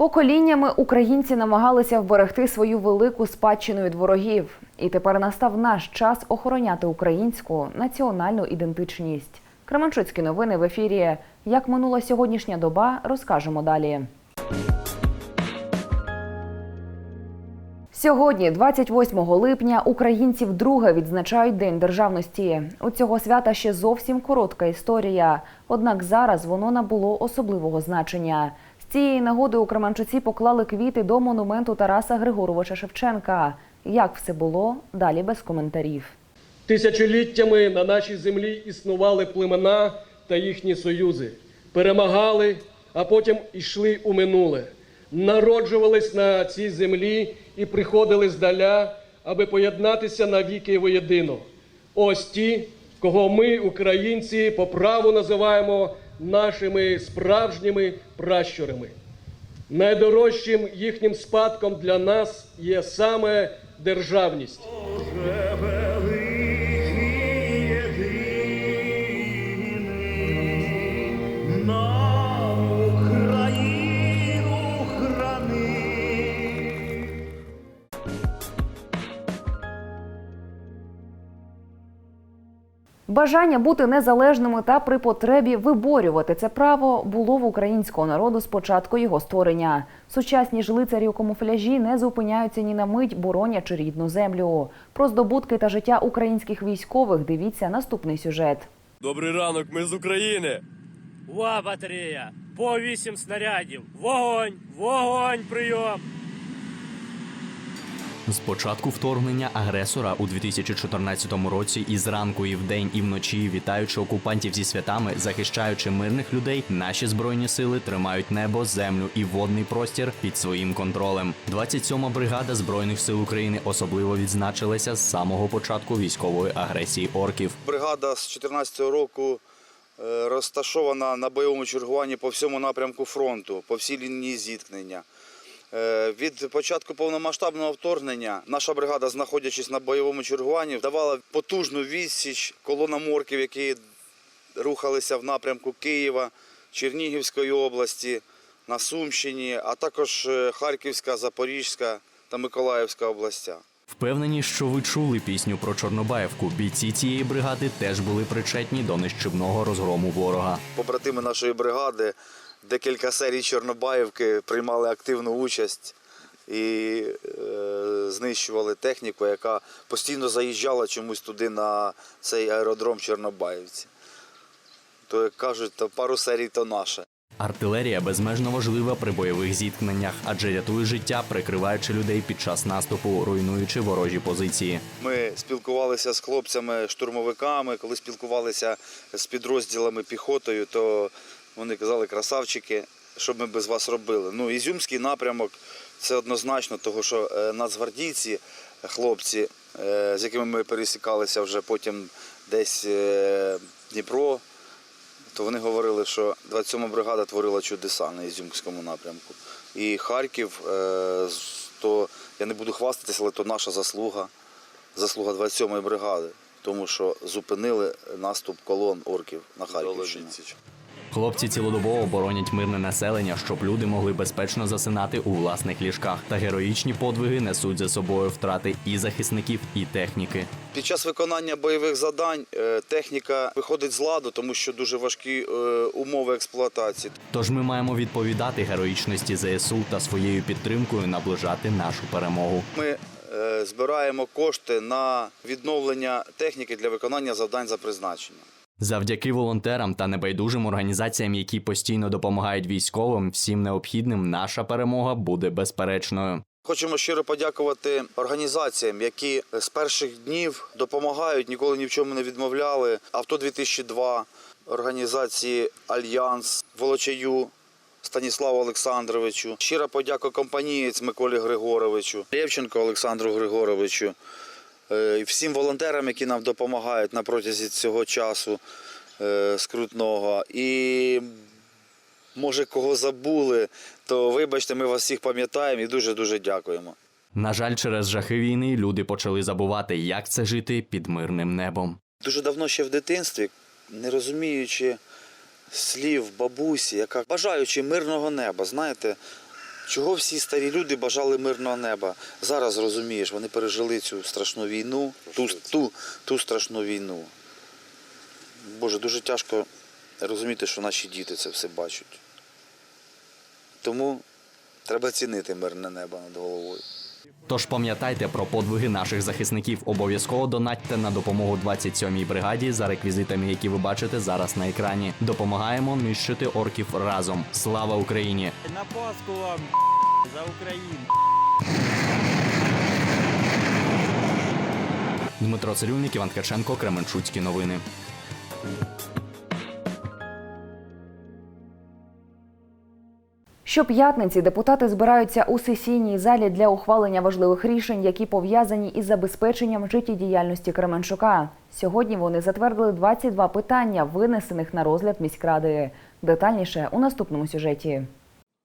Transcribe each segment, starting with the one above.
Поколіннями українці намагалися вберегти свою велику спадщину від ворогів, і тепер настав наш час охороняти українську національну ідентичність. Кременчуцькі новини в ефірі. Як минула сьогоднішня доба, розкажемо далі. Сьогодні, 28 липня, українці вдруге відзначають День державності. У цього свята ще зовсім коротка історія. Однак зараз воно набуло особливого значення. Цієї нагоди у Кременчуці поклали квіти до монументу Тараса Григоровича Шевченка. Як все було, далі без коментарів. Тисячоліттями на нашій землі існували племена та їхні союзи, перемагали, а потім йшли у минуле, народжувались на цій землі і приходили здаля, аби поєднатися навіки воєдино. Ось ті, кого ми, українці, по праву називаємо нашими справжніми пращурами. Найдорожчим їхнім спадком для нас є саме державність. Бажання бути незалежними та при потребі виборювати це право було в українського народу з початку його створення. Сучасні ж лицарі у камуфляжі не зупиняються ні на мить, боронячи рідну землю. Про здобутки та життя українських військових дивіться наступний сюжет. Добрий ранок, ми з України. Ва батарея! По вісім снарядів! Вогонь! Вогонь! Прийом! З початку вторгнення агресора у 2014 році і зранку, і вдень, і вночі, вітаючи окупантів зі святами, захищаючи мирних людей, наші збройні сили тримають небо, землю і водний простір під своїм контролем. 27-ма бригада збройних сил України особливо відзначилася з самого початку військової агресії орків. Бригада з 2014 року е, розташована на бойовому чергуванні по всьому напрямку фронту, по всій лінії зіткнення. Е, Від початку повномасштабного вторгнення наша бригада, знаходячись на бойовому чергуванні, давала потужну відсіч колонам орків, які рухалися в напрямку Києва, Чернігівської області, на Сумщині, а також е, Харківська, Запорізька та Миколаївська областя. Впевнені, що ви чули пісню про Чорнобаївку. Бійці цієї бригади теж були причетні до нищівного розгрому ворога. Побратими нашої бригади декілька серій Чорнобаївки приймали активну участь і е, знищували техніку, яка постійно заїжджала чомусь туди на цей аеродром Чорнобаївці. То, як кажуть, то пару серій то наше. Артилерія безмежно важлива при бойових зіткненнях, адже рятує життя, прикриваючи людей під час наступу, руйнуючи ворожі позиції. Ми спілкувалися з хлопцями-штурмовиками, коли спілкувалися з підрозділами піхотою, то вони казали, красавчики, що б ми без вас робили. Ну, Ізюмський напрямок це однозначно, тому що е, нацгвардійці, хлопці, е, з якими ми пересікалися вже потім десь е, Дніпро, то вони говорили, що 27-ма бригада творила чудеса на Ізюмському напрямку. І Харків, то я не буду хвастатися, але то наша заслуга, заслуга 27-ї бригади, тому що зупинили наступ колон орків на Харківщині. Хлопці цілодобово боронять мирне населення, щоб люди могли безпечно засинати у власних ліжках. Та героїчні подвиги несуть за собою втрати і захисників, і техніки. Під час виконання бойових завдань е, техніка виходить з ладу, тому що дуже важкі е, умови експлуатації. Тож ми маємо відповідати героїчності ЗСУ та своєю підтримкою наближати нашу перемогу. Ми е, збираємо кошти на відновлення техніки для виконання завдань за призначенням. Завдяки волонтерам та небайдужим організаціям, які постійно допомагають військовим, всім необхідним, наша перемога буде безперечною. Хочемо щиро подякувати організаціям, які з перших днів допомагають, ніколи ні в чому не відмовляли. Авто 2002 організації Альянс Волочаю. Станіславу Олександровичу, щира подяка компанієць Миколі Григоровичу, Лєвченко Олександру Григоровичу, і всім волонтерам, які нам допомагають на протязі цього часу е, скрутного. І може кого забули, то вибачте, ми вас всіх пам'ятаємо і дуже-дуже дякуємо. На жаль, через жахи війни люди почали забувати, як це жити під мирним небом. Дуже давно ще в дитинстві, не розуміючи слів бабусі, яка бажаючи мирного неба, знаєте, Чого всі старі люди бажали мирного неба? Зараз розумієш, вони пережили цю страшну війну, ту, ту, ту страшну війну. Боже, дуже тяжко розуміти, що наші діти це все бачать. Тому треба цінити мирне небо над головою. Тож пам'ятайте про подвиги наших захисників. Обов'язково донатьте на допомогу 27-й бригаді за реквізитами, які ви бачите зараз на екрані. Допомагаємо нищити орків разом. Слава Україні! На Пасху вам за Україну. Дмитро Цирюльник, Іван Ткаченко, Кременчуцькі новини. Щоп'ятниці депутати збираються у сесійній залі для ухвалення важливих рішень, які пов'язані із забезпеченням життєдіяльності Кременчука. Сьогодні вони затвердили 22 питання, винесених на розгляд міськради. Детальніше у наступному сюжеті.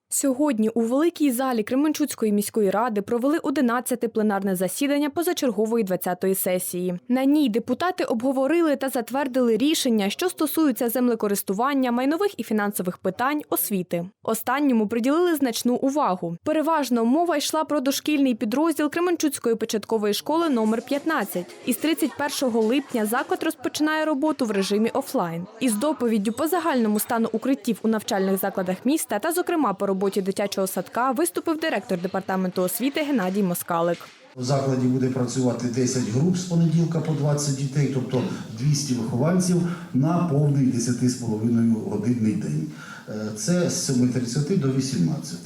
Сьогодні у великій залі Кременчуцької міської ради провели 11-те пленарне засідання позачергової 20-ї сесії. На ній депутати обговорили та затвердили рішення, що стосуються землекористування, майнових і фінансових питань, освіти. Останньому приділили значну увагу. Переважно мова йшла про дошкільний підрозділ Кременчуцької початкової школи номер 15. Із 31 липня заклад розпочинає роботу в режимі офлайн. Із доповіддю по загальному стану укриттів у навчальних закладах міста та, зокрема, по роботі дитячого садка виступив директор департаменту освіти Геннадій Москалик. В закладі буде працювати 10 груп з понеділка по 20 дітей, тобто 200 вихованців на повний 10,5 годинний день. Е, Це з 7.30 до 18.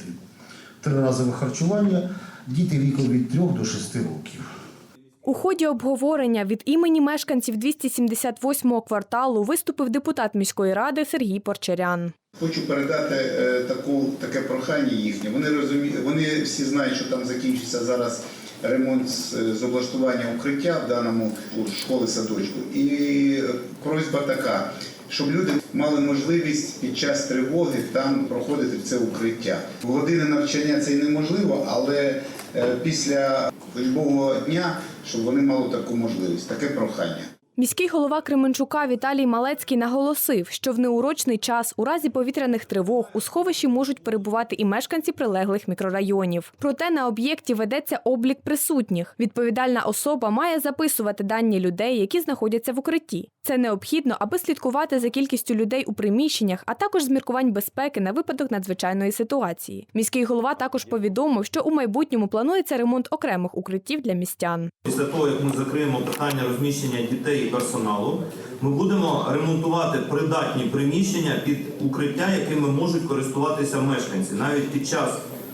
Триразове харчування, діти віком від 3 до 6 років. У ході обговорення від імені мешканців 278-го кварталу виступив депутат міської ради Сергій Порчарян. Хочу передати е, таку таке прохання їхнє. Вони розумі... вони всі знають, що там закінчиться зараз ремонт з, облаштування укриття в даному школи садочку. І просьба така, щоб люди мали можливість під час тривоги там проходити в це укриття. В години навчання це й неможливо, але е, після службового дня, щоб вони мали таку можливість, таке прохання. Міський голова Кременчука Віталій Малецький наголосив, що в неурочний час у разі повітряних тривог у сховищі можуть перебувати і мешканці прилеглих мікрорайонів. Проте на об'єкті ведеться облік присутніх. Відповідальна особа має записувати дані людей, які знаходяться в укритті. Це необхідно, аби слідкувати за кількістю людей у приміщеннях, а також з міркувань безпеки на випадок надзвичайної ситуації. Міський голова також повідомив, що у майбутньому планується ремонт окремих укриттів для містян. Після того, як ми закриємо питання розміщення дітей і персоналу, ми будемо ремонтувати придатні приміщення під укриття, якими можуть користуватися мешканці. Навіть під час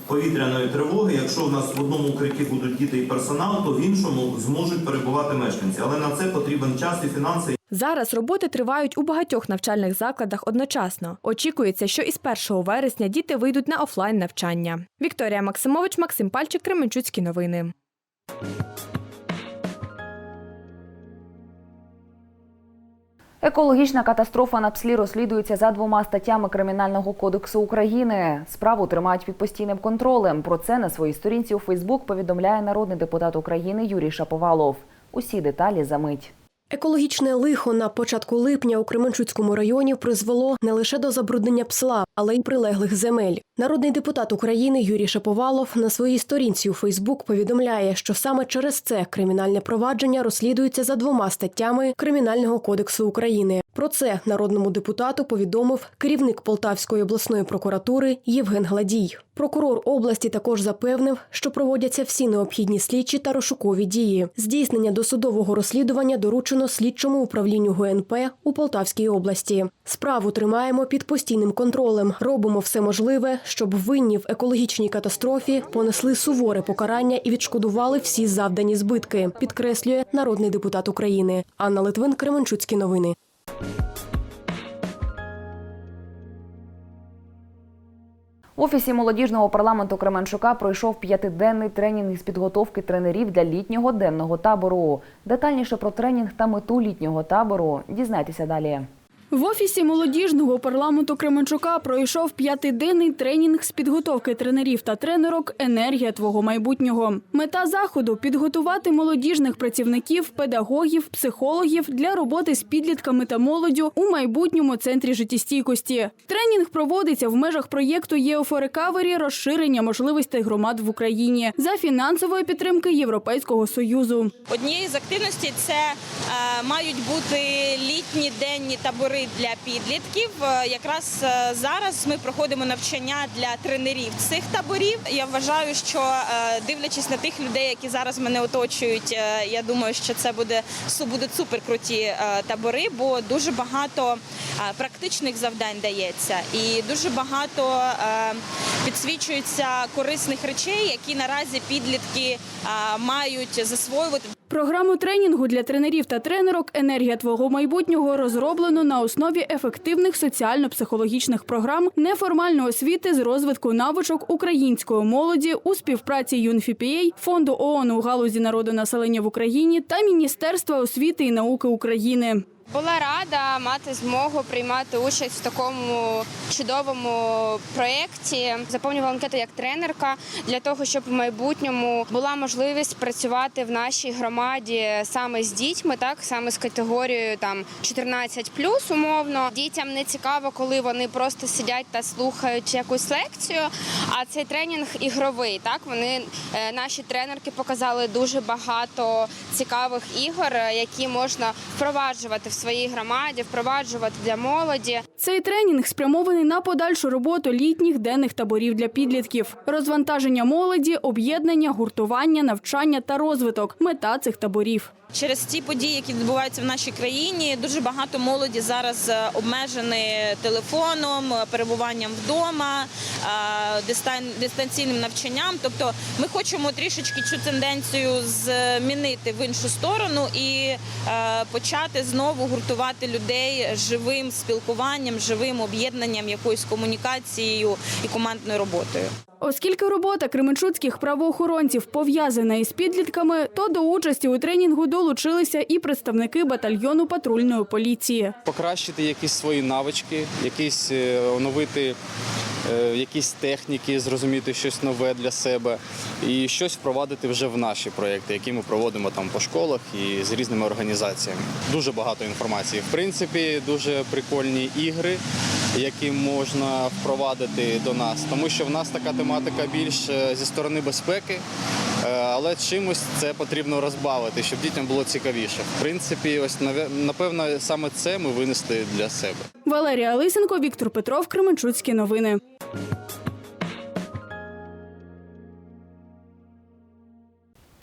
повітряної тривоги, якщо в нас в одному укритті будуть діти і персонал, то в іншому зможуть перебувати мешканці. Але на це потрібен час і фінанси. Зараз роботи тривають у багатьох навчальних закладах одночасно. Очікується, що із 1 вересня діти вийдуть на офлайн навчання. Вікторія Максимович, Максим Пальчик, Кременчуцькі новини. Екологічна катастрофа на пслі розслідується за двома статтями Кримінального кодексу України. Справу тримають під постійним контролем. Про це на своїй сторінці у Фейсбук повідомляє народний депутат України Юрій Шаповалов. Усі деталі за мить. Екологічне лихо на початку липня у Кременчуцькому районі призвело не лише до забруднення псла, але й прилеглих земель. Народний депутат України Юрій Шаповалов на своїй сторінці у Фейсбук повідомляє, що саме через це кримінальне провадження розслідується за двома статтями Кримінального кодексу України. Про це народному депутату повідомив керівник Полтавської обласної прокуратури Євген Гладій. Прокурор області також запевнив, що проводяться всі необхідні слідчі та розшукові дії. Здійснення досудового розслідування доручено слідчому управлінню ГНП у Полтавській області. Справу тримаємо під постійним контролем. Робимо все можливе, щоб винні в екологічній катастрофі понесли суворе покарання і відшкодували всі завдані збитки. Підкреслює народний депутат України. Анна Литвин, Кременчуцькі новини. В офісі молодіжного парламенту Кременчука пройшов п'ятиденний тренінг із підготовки тренерів для літнього денного табору. Детальніше про тренінг та мету літнього табору дізнайтеся далі. В офісі молодіжного парламенту Кременчука пройшов п'ятиденний тренінг з підготовки тренерів та тренерок Енергія твого майбутнього. Мета заходу підготувати молодіжних працівників, педагогів, психологів для роботи з підлітками та молоддю у майбутньому центрі життєстійкості. Тренінг проводиться в межах проєкту «ЄОФО Рекавері» розширення можливостей громад в Україні за фінансової підтримки Європейського Союзу. Однією з активностей це е, мають бути літні денні табори для підлітків. Е, Якраз е, зараз ми проходимо навчання для тренерів цих таборів. Я вважаю, що е, дивлячись на тих людей, які зараз мене оточують, я думаю, що це буде будуть супер круті е, табори, бо дуже багато практичних завдань дається, і дуже багато підсвічується корисних речей, які наразі підлітки мають засвоювати. Програму тренінгу для тренерів та тренерок Енергія твого майбутнього розроблено на основі ефективних соціально-психологічних програм неформальної освіти з розвитку навичок української молоді у співпраці UNFPA, фонду ООН у галузі народонаселення в Україні та Міністерства освіти і науки України. Була рада мати змогу приймати участь в такому чудовому проєкті. Заповнювала анкету як тренерка для того, щоб в майбутньому була можливість працювати в нашій громаді саме з дітьми, так саме з категорією там 14 умовно. Дітям не цікаво, коли вони просто сидять та слухають якусь лекцію. А цей тренінг ігровий. Так вони е, наші тренерки показали дуже багато цікавих ігор, е, які можна впроваджувати в своїй громаді, впроваджувати для молоді. Цей тренінг спрямований на подальшу роботу літніх денних таборів для підлітків, розвантаження молоді, об'єднання, гуртування, навчання та розвиток. Мета цих таборів. Через ці події, які відбуваються в нашій країні, дуже багато молоді зараз е, обмежені телефоном, е, перебуванням вдома, е, дистанційним навчанням. Тобто, ми хочемо трішечки цю тенденцію змінити в іншу сторону і почати знову гуртувати людей живим спілкуванням, живим об'єднанням, якоюсь комунікацією і командною роботою. Оскільки робота кременчуцьких правоохоронців пов'язана із підлітками, то до участі у тренінгу долучилися і представники батальйону патрульної поліції. покращити якісь свої навички, якісь е, оновити якісь техніки, зрозуміти щось нове для себе і щось впровадити вже в наші проекти, які ми проводимо там по школах і з різними організаціями. Дуже багато інформації. В принципі, дуже прикольні ігри, які можна впровадити до нас, тому що в нас така тематика більш е, зі сторони безпеки. Е, Але чимось це потрібно розбавити, щоб дітям було цікавіше. В принципі, ось напевно, саме це ми винесли для себе. Валерія Лисенко, Віктор Петров, Кременчуцькі новини.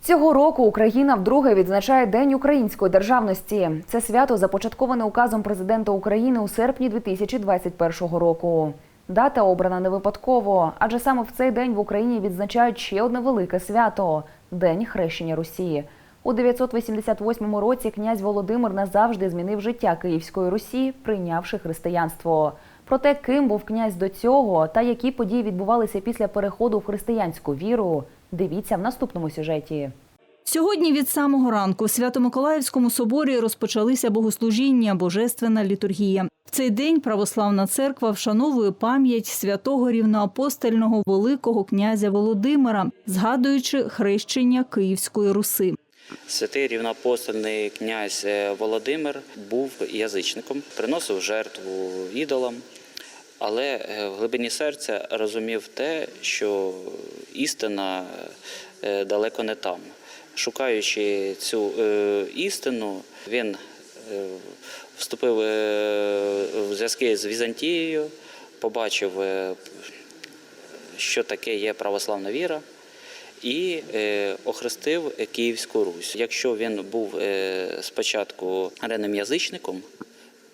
Цього року Україна вдруге відзначає День української державності. Це свято започатковане указом президента України у серпні 2021 року. Дата обрана не випадково, адже саме в цей день в Україні відзначають ще одне велике свято День хрещення Русі. У 988 році князь Володимир назавжди змінив життя Київської Русі, прийнявши християнство. Про те, ким був князь до цього та які події відбувалися після переходу в християнську віру, дивіться в наступному сюжеті. Сьогодні від самого ранку в Свято-Миколаївському соборі розпочалися богослужіння, божественна літургія. В цей день православна церква вшановує пам'ять святого рівноапостольного великого князя Володимира, згадуючи хрещення Київської Руси. Святий рівноапостольний князь е, Володимир був язичником, приносив жертву ідолам, але е, в глибині серця розумів те, що істина е, далеко не там. Шукаючи цю е, істину, він вступив в зв'язки з Візантією, побачив, що таке є православна віра і охрестив Київську Русь. Якщо він був спочатку ренним язичником,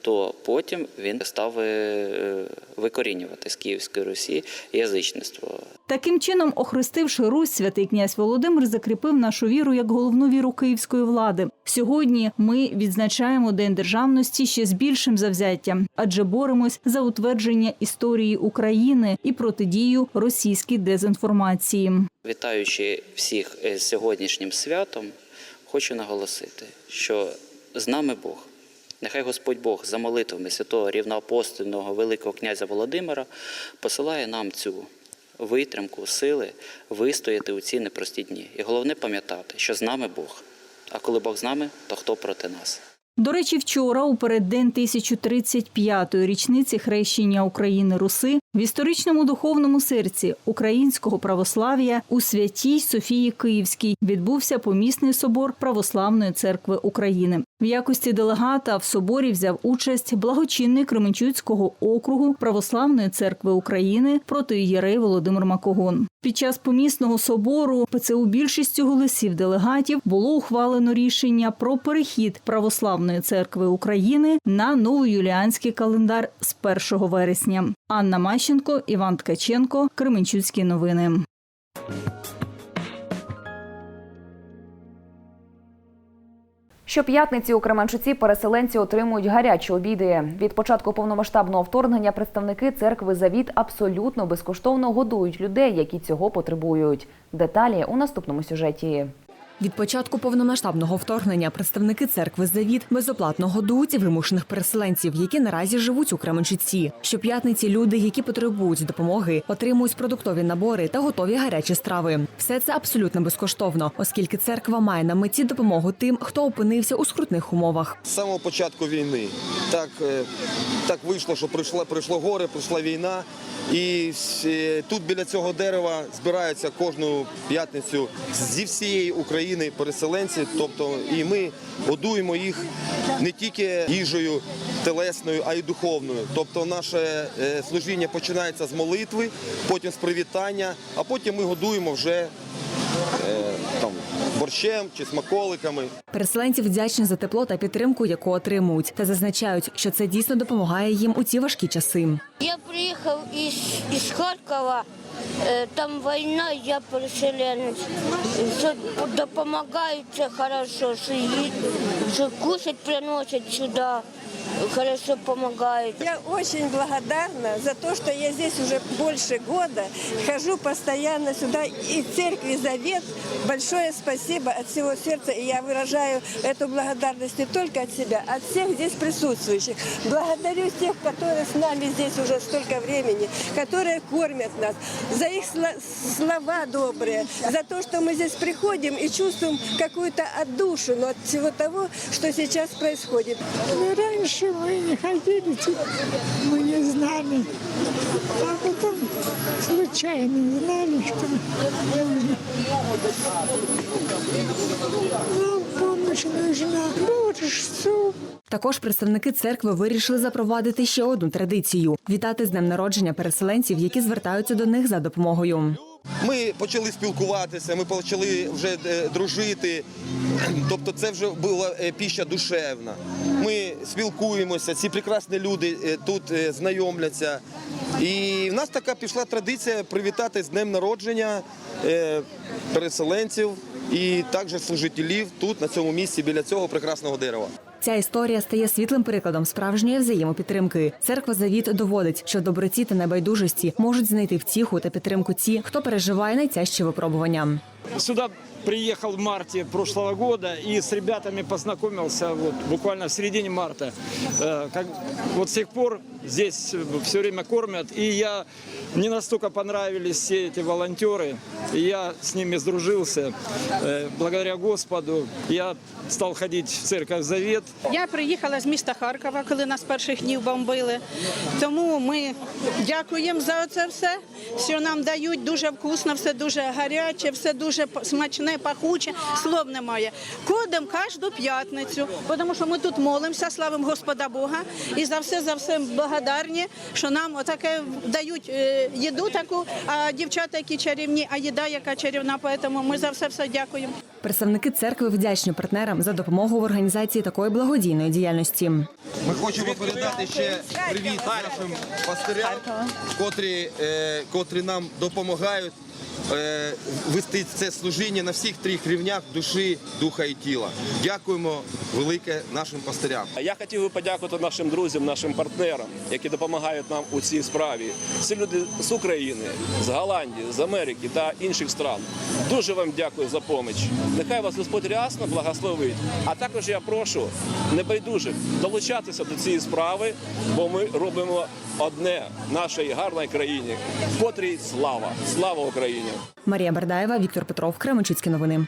то потім він став е, викорінювати з Київської Русі язичництво. Таким чином, охрестивши Русь, святий князь Володимир закріпив нашу віру як головну віру київської влади. Сьогодні ми відзначаємо День державності ще з більшим завзяттям, адже боремось за утвердження історії України і протидію російській дезінформації. Вітаючи всіх е, з сьогоднішнім святом, хочу наголосити, що з нами Бог. Нехай Господь Бог за молитвами святого рівноапостольного Великого князя Володимира посилає нам цю витримку, сили вистояти у ці непрості дні. І головне пам'ятати, що з нами Бог. А коли Бог з нами, то хто проти нас? До речі, вчора, у переддень 1035-ї річниці хрещення України Руси, в історичному духовному серці українського православ'я у святій Софії Київській відбувся помісний собор Православної церкви України. В якості делегата в соборі взяв участь благочинний Кременчуцького округу Православної церкви України протиєрей Володимир Макогон. Під час помісного собору ПЦУ більшістю голосів делегатів було ухвалено рішення про перехід Православної церкви України на новоюліанський календар з 1 вересня. Анна Мащенко, Іван Ткаченко, Кременчуцькі новини. Щоп'ятниці у Кременчуці переселенці отримують гарячі обіди. Від початку повномасштабного вторгнення представники церкви Завіт абсолютно безкоштовно годують людей, які цього потребують. Деталі у наступному сюжеті. Від початку повномасштабного вторгнення представники церкви Завіт безоплатно годують вимушених переселенців, які наразі живуть у Кременчуці. Щоп'ятниці люди, які потребують допомоги, отримують продуктові набори та готові гарячі страви. Все це абсолютно безкоштовно, оскільки церква має на меті допомогу тим, хто опинився у скрутних умовах. З самого початку війни так, е, так вийшло, що прийшло, прийшло горе, прийшла війна. І е, тут біля цього дерева збираються кожну п'ятницю зі всієї України переселенці. Тобто, і ми годуємо їх не тільки їжею телесною, а й духовною. Тобто, наше е, служіння починається з молитви, потім з привітання, а потім ми годуємо вже борщем чи смаколиками. Переселенці вдячні за тепло та підтримку, яку отримують, та зазначають, що це дійсно допомагає їм у ці важкі часи. Я приїхав із із Харькова, э, там війна, я переселенець. Допомагають це хорошо, що е- кушать приносять сюда, хорошо помогают. Я очень благодарна за то, что я здесь уже больше года, хожу постоянно сюда, и церкви Завет. Большое спасибо от всего сердца, и я выражаю эту благодарность не только от себя, а от всех здесь присутствующих. Благодарю тех, которые с нами здесь уже столько времени, которые кормят нас, за их сло- слова добрые, за то, что мы здесь приходим и чувствуем какую-то отдушину от всего того, что сейчас происходит. Раньше мы не ходили, мы не знали. А потом случайно знали, что нужно. Нам помощь нужна. Борщ, суп. Також представники церкви вирішили запровадити ще одну традицію вітати з днем народження переселенців, які звертаються до них за допомогою. Ми почали спілкуватися, ми почали вже е, дружити. Тобто, це вже була е, піща душевна. Ми спілкуємося, ці прекрасні люди е, тут знайомляться. І в нас така пішла традиція привітати з днем народження переселенців і також служителів тут, на цьому місці, біля цього прекрасного дерева. Ця історія стає світлим прикладом справжньої взаємопідтримки. Церква Завіт доводить, що доброті та небайдужості можуть знайти втіху та підтримку ті, хто переживає найтяжчі випробування. Сюда приехал в марте прошлого года и с ребятами познакомился вот, буквально в середине марта. Э, как, вот с тех пор здесь все время кормят. И я, мне настолько понравились все эти волонтеры. И я с ними сдружился. Э, благодаря Господу я стал ходить в церковь Завет. Я приїхала з міста Харкова, коли нас перших днів бомбили. Тому ми дякуємо за це все, що нам дають дуже вкусно, все дуже гаряче, все дуже Смачне, пахуче. Слов немає. Ходимо кожну п'ятницю, тому що ми тут молимося, славимо Господа Бога. І за все, за все благодарні, що нам отаке дають е, їду таку, а дівчата, які чарівні, а їда, яка чарівна. Тому ми за все все дякуємо. Представники церкви вдячні партнерам за допомогу в організації такої благодійної діяльності. Ми хочемо передати ще привіт нашим пастирям, котрі, е, котрі нам допомагають вести це служіння на всіх трьох рівнях душі, духа і тіла. Дякуємо велике нашим пастирям. Я хотів би подякувати нашим друзям, нашим партнерам, які допомагають нам у цій справі. Це люди з України, з Голландії, з Америки та інших стран. Дуже вам дякую за поміч. Нехай вас Господь рясно благословить. А також я прошу небайдужих долучатися до цієї справи, бо ми робимо одне нашій гарній країні, котрій слава. Слава Україні! Марія Бердаєва, Віктор Петров, Кременчуцькі новини.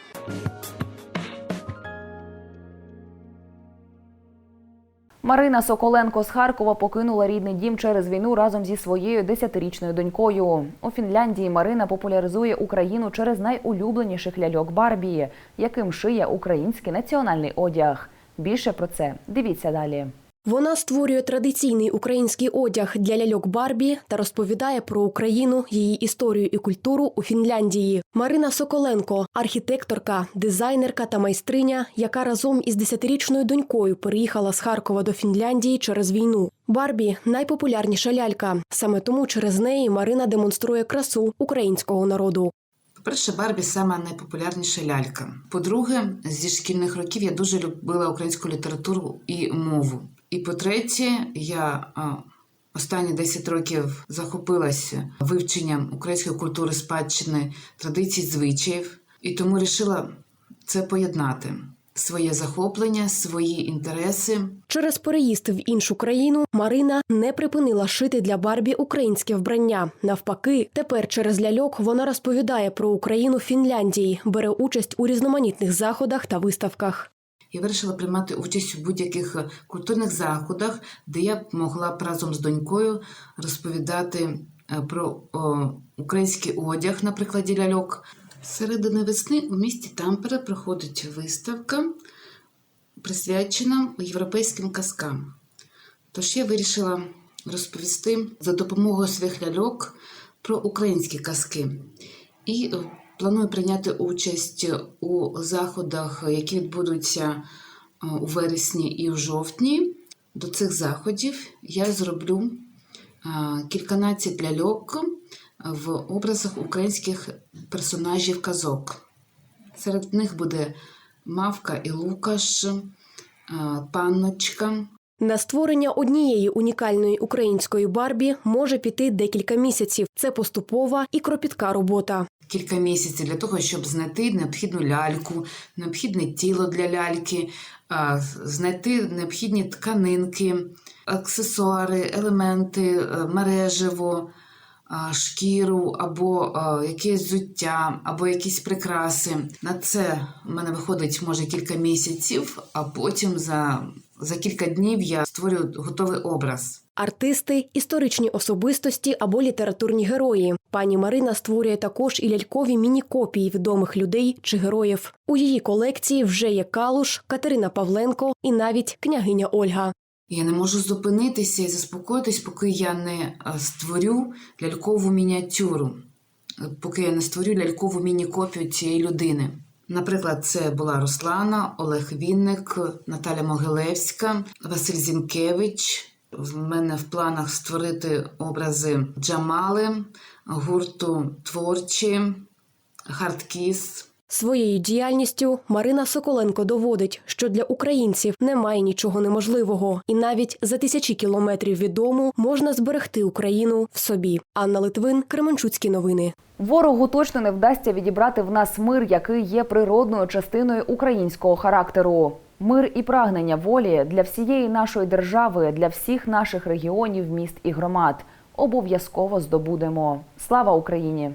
Марина Соколенко з Харкова покинула рідний дім через війну разом зі своєю десятирічною донькою. У Фінляндії Марина популяризує Україну через найулюбленіших ляльок Барбі, яким шиє український національний одяг. Більше про це дивіться далі. Вона створює традиційний український одяг для ляльок Барбі та розповідає про Україну, її історію і культуру у Фінляндії. Марина Соколенко, архітекторка, дизайнерка та майстриня, яка разом із десятирічною донькою переїхала з Харкова до Фінляндії через війну. Барбі найпопулярніша лялька. Саме тому через неї Марина демонструє красу українського народу. По-перше, Барбі сама найпопулярніша лялька. По-друге, зі шкільних років я дуже любила українську літературу і мову. І по-третє, я останні 10 років захопилася вивченням української культури, спадщини, традицій, звичаїв, і тому вирішила це поєднати. Своє захоплення, свої інтереси. Через переїзд в іншу країну Марина не припинила шити для Барбі українське вбрання. Навпаки, тепер через ляльок вона розповідає про Україну Фінляндії, бере участь у різноманітних заходах та виставках. Я вирішила приймати участь у будь-яких культурних заходах, де я б могла б разом з донькою розповідати е, про український одяг на прикладі ляльок. Середини весни у місті Тампере проходить виставка, присвячена європейським казкам. Тож я вирішила розповісти за допомогою своїх ляльок про українські казки. І е, планую прийняти участь у заходах, які відбудуться е, у вересні і в жовтні. До цих заходів я зроблю е, кільканадцять ляльок в образах українських персонажів казок. Серед них буде Мавка і Лукаш, е, Панночка, На створення однієї унікальної української Барбі може піти декілька місяців. Це поступова і кропітка робота. кілька місяців для того, щоб знайти необхідну ляльку, необхідне тіло для ляльки, знайти необхідні тканинки, аксесуари, елементи, е, мережево, шкіру або якесь взуття, або якісь прикраси. На це в мене виходить може кілька місяців, а потім за, за кілька днів я створюю готовий образ. Артисти, історичні особистості або літературні герої. Пані Марина створює також і лялькові міні-копії відомих людей чи героїв. У її колекції вже є Калуш, Катерина Павленко і навіть княгиня Ольга. Я не можу зупинитися і заспокоїтись, поки я не е, створю лялькову мініатюру, е, поки я не створю лялькову міні-копію цієї людини. Наприклад, це була Руслана, Олег Вінник, Наталя Могилевська, Василь Зінкевич. В мене в планах створити образи Джамали, гурту творчі, хардкіс. Своєю діяльністю Марина Соколенко доводить, що для українців немає нічого неможливого, і навіть за тисячі кілометрів від дому можна зберегти Україну в собі. Анна Литвин, Кременчуцькі новини. Ворогу точно не вдасться відібрати в нас мир, який є природною частиною українського характеру. Мир і прагнення волі для всієї нашої держави, для всіх наших регіонів, міст і громад обов'язково здобудемо. Слава Україні!